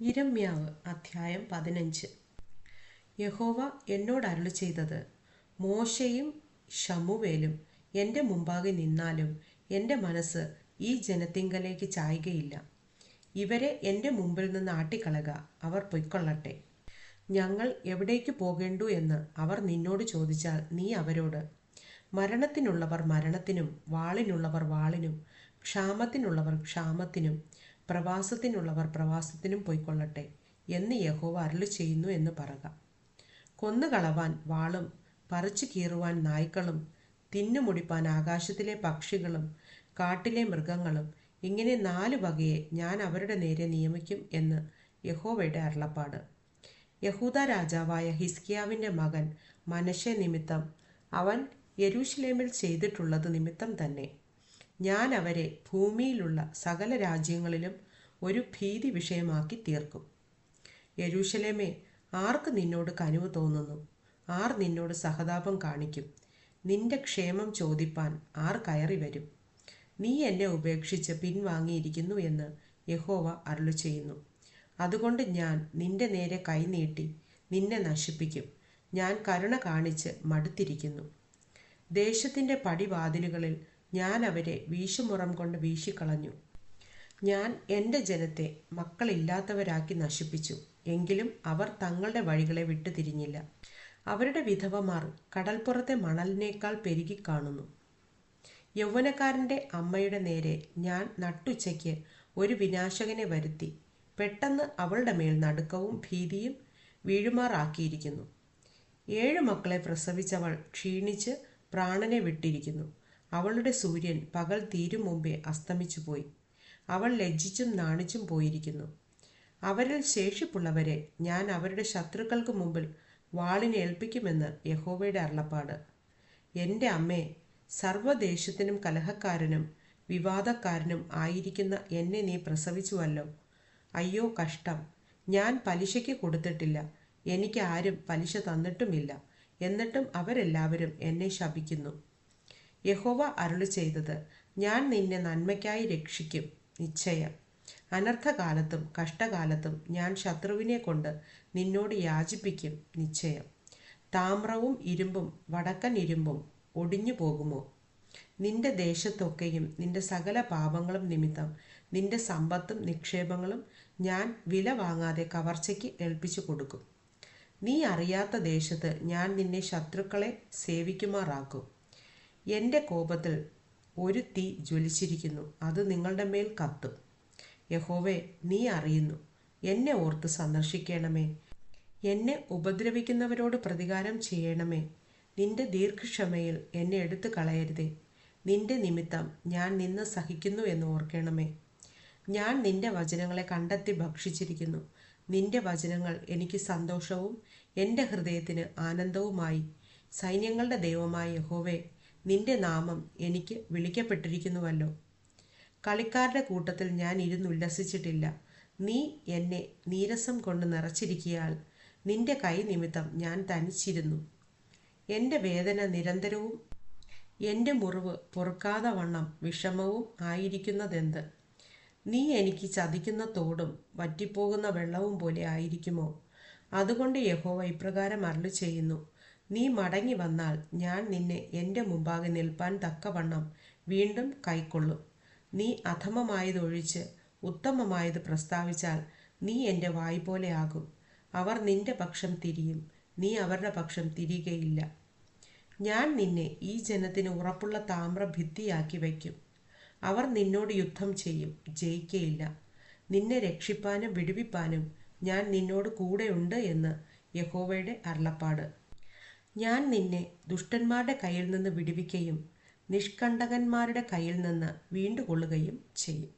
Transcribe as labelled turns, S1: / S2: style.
S1: ഇരമ്യാവ് അധ്യായം പതിനഞ്ച്. യഹോവ എന്നോട് അരുളി ചെയ്തത് മോശയും ഷമുവേലും എന്റെ മുമ്പാകെ നിന്നാലും എന്റെ മനസ്സ് ഈ ജനത്തിങ്കലേക്ക് ചായുകയില്ല. ഇവരെ എന്റെ മുമ്പിൽ നിന്ന് ആട്ടിക്കളക അവർ പൊയ്ക്കൊള്ളട്ടെ. ഞങ്ങൾ എവിടേക്ക് പോകേണ്ടു എന്ന് അവർ നിന്നോട് ചോദിച്ചാൽ നീ അവരോട് മരണത്തിനുള്ളവർ മരണത്തിനും വാളിനുള്ളവർ വാളിനും ക്ഷാമത്തിനുള്ളവർ ക്ഷാമത്തിനും പ്രവാസത്തിനുള്ളവർ പ്രവാസത്തിനും പോയിക്കൊള്ളട്ടെ എന്ന് യഹോവ അരുളി ചെയ്യുന്നു എന്ന് പറക കൊന്നുകളവാൻ വാളും പറിച്ചു കീറുവാൻ നായ്ക്കളും തിന്നുമുടിപ്പാൻ ആകാശത്തിലെ പക്ഷികളും കാട്ടിലെ മൃഗങ്ങളും ഇങ്ങനെ നാല് വകയെ ഞാൻ അവരുടെ നേരെ നിയമിക്കും എന്ന് യഹോവയുടെ അരുളപ്പാട്. യഹൂദ രാജാവായ ഹിസ്കിയാവിന്റെ മകൻ മനശെ നിമിത്തം അവൻ യരൂഷലേമിൽ ചെയ്തിട്ടുള്ളത് നിമിത്തം തന്നെ. ഞാൻ അവരെ ഭൂമിയിലുള്ള സകല രാജ്യങ്ങളിലും ഒരു ഭീതി വിഷയമാക്കി തീർക്കും. യരൂഷലേമേ ആർക്ക് നിന്നോട് കനിവ് തോന്നുന്നു? ആർ നിന്നോട് സഹതാപം കാണിക്കും? നിന്റെ ക്ഷേമം ചോദിപ്പാൻ ആർ കയറി വരും? നീ എന്നെ ഉപേക്ഷിച്ച് പിൻവാങ്ങിയിരിക്കുന്നു എന്ന് യഹോവ അരുളു ചെയ്യുന്നു അതുകൊണ്ട് ഞാൻ നിന്റെ നേരെ കൈനീട്ടി നിന്നെ നശിപ്പിക്കും. ഞാൻ കരുണ കാണിച്ച് മടുത്തിരിക്കുന്നു. ദേശത്തിന്റെ പടിവാതിലുകളിൽ ഞാൻ അവരെ വീശുമുറം കൊണ്ട് വീശിക്കളഞ്ഞു. ഞാൻ എന്റെ ജനത്തെ മക്കളില്ലാത്തവരാക്കി നശിപ്പിച്ചു. എങ്കിലും അവർ തങ്ങളുടെ വഴികളെ വിട്ടുതിരിഞ്ഞില്ല അവരുടെ വിധവമാർ കടൽപ്പുറത്തെ മണലിനേക്കാൾ പെരുകി കാണുന്നു. യൗവനക്കാരന്റെ അമ്മയുടെ നേരെ ഞാൻ നട്ടുച്ചയ്ക്ക് ഒരു വിനാശകനെ വരുത്തി. പെട്ടെന്ന് അവളുടെ മേൽ നടുക്കവും ഭീതിയും വീഴുമാറാക്കിയിരിക്കുന്നു. ഏഴ് മക്കളെ പ്രസവിച്ചവൾ ക്ഷീണിച്ച് പ്രാണനെ വിട്ടിരിക്കുന്നു. അവളുടെ സൂര്യൻ പകൽ തീരും മുമ്പേ അസ്തമിച്ചു പോയി. അവൾ ലജ്ജിച്ചും നാണിച്ചും പോയിരിക്കുന്നു. അവരിൽ ശേഷിപ്പുള്ളവരെ ഞാൻ അവരുടെ ശത്രുക്കൾക്ക് മുമ്പിൽ വാളിനെ ഏൽപ്പിക്കുമെന്ന് യഹോവയുടെ അരുളപ്പാട്. എന്റെ അമ്മേ സർവദേശത്തിനും കലഹക്കാരനും വിവാദക്കാരനും ആയിരിക്കുന്ന എന്നെ നീ പ്രസവിച്ചുവല്ലോ. അയ്യോ കഷ്ടം. ഞാൻ പലിശയ്ക്ക് കൊടുത്തിട്ടില്ല. എനിക്ക് ആരും പലിശ തന്നിട്ടുമില്ല. എന്നിട്ടും അവരെല്ലാവരും എന്നെ ശപിക്കുന്നു. യഹോവ അരുളി ചെയ്തത്. ഞാൻ നിന്നെ നന്മയ്ക്കായി രക്ഷിക്കും. നിശ്ചയം. അനർത്ഥകാലത്തും കഷ്ടകാലത്തും ഞാൻ ശത്രുവിനെ കൊണ്ട് നിന്നോട് യാചിപ്പിക്കും. നിശ്ചയം. താമ്രവും ഇരുമ്പും വടക്കൻ ഇരുമ്പും ഒടിഞ്ഞു പോകുമോ? നിന്റെ ദേശത്തൊക്കെയും നിന്റെ സകല പാപങ്ങളും നിമിത്തം നിന്റെ സമ്പത്തും നിക്ഷേപങ്ങളും ഞാൻ വില വാങ്ങാതെ കവർച്ചയ്ക്ക് ഏൽപ്പിച്ചു കൊടുക്കും. നീ അറിയാത്ത ദേശത്ത് ഞാൻ നിന്നെ ശത്രുക്കളെ സേവിക്കുമാറാക്കും. എന്റെ കോപത്തിൽ ഒരു തീ ജ്വലിച്ചിരിക്കുന്നു. അത് നിങ്ങളുടെ മേൽ കത്തും. യഹോവെ നീ അറിയുന്നു. എന്നെ ഓർത്ത് സന്ദർശിക്കണമേ. എന്നെ ഉപദ്രവിക്കുന്നവരോട് പ്രതികാരം ചെയ്യണമേ. നിന്റെ ദീർഘക്ഷമയിൽ എന്നെ എടുത്തു കളയരുതേ നിന്റെ നിമിത്തം ഞാൻ നിന്ന് സഹിക്കുന്നു എന്ന് ഓർക്കണമേ. ഞാൻ നിന്റെ വചനങ്ങളെ കണ്ടെത്തി ഭക്ഷിച്ചിരിക്കുന്നു. നിന്റെ വചനങ്ങൾ എനിക്ക് സന്തോഷവും എന്റെ ഹൃദയത്തിന് ആനന്ദവുമായി. സൈന്യങ്ങളുടെ ദൈവമായ യഹോവേ നിന്റെ നാമം എനിക്ക് വിളിക്കപ്പെട്ടിരിക്കുന്നുവല്ലോ. കളിക്കാരുടെ കൂട്ടത്തിൽ ഞാൻ ഇരുന്നുല്ലസിച്ചിട്ടില്ല നീ എന്നെ നീരസം കൊണ്ട് നിറച്ചിരിക്കിയാൽ നിന്റെ കൈ നിമിത്തം ഞാൻ തനിച്ചിരുന്നു. എന്റെ വേദന നിരന്തരവും എന്റെ മുറിവ് പൊറുക്കാതെ വണ്ണം വിഷമവും ആയിരിക്കുന്നതെന്ത്? നീ എനിക്ക് ചതിക്കുന്ന തോടും വറ്റിപ്പോകുന്ന വെള്ളവും പോലെ ആയിരിക്കുമോ? അതുകൊണ്ട് യഹോവ ഇപ്രകാരം അരുളി ചെയ്യുന്നു നീ മടങ്ങി വന്നാൽ ഞാൻ നിന്നെ എന്റെ മുമ്പാകെ നിൽപ്പാൻ തക്കവണ്ണം വീണ്ടും കൈക്കൊള്ളും. നീ അധമമായതൊഴിച്ച് ഉത്തമമായത് പ്രസ്താവിച്ചാൽ നീ എന്റെ വായ് പോലെയാകും അവർ നിന്റെ പക്ഷം തിരിയും. നീ അവരുടെ പക്ഷം തിരികയില്ല. ഞാൻ നിന്നെ ഈ ജനത്തിന് ഉറപ്പുള്ള താമ്ര ഭിത്തിയാക്കി വയ്ക്കും. അവർ നിന്നോട് യുദ്ധം ചെയ്യും. ജയിക്കയില്ല. നിന്നെ രക്ഷിപ്പാനും വിടുവിപ്പാനും ഞാൻ നിന്നോട് കൂടെയുണ്ട് എന്ന് യഹോവയുടെ അരുളപ്പാട്. ഞാൻ നിന്നെ ദുഷ്ടന്മാരുടെ കയ്യിൽ നിന്ന് വിടുവിക്കുകയും നിഷ്കണ്ടകന്മാരുടെ കയ്യിൽ നിന്ന് വീണ്ടുകൊള്ളുകയും ചെയ്യും.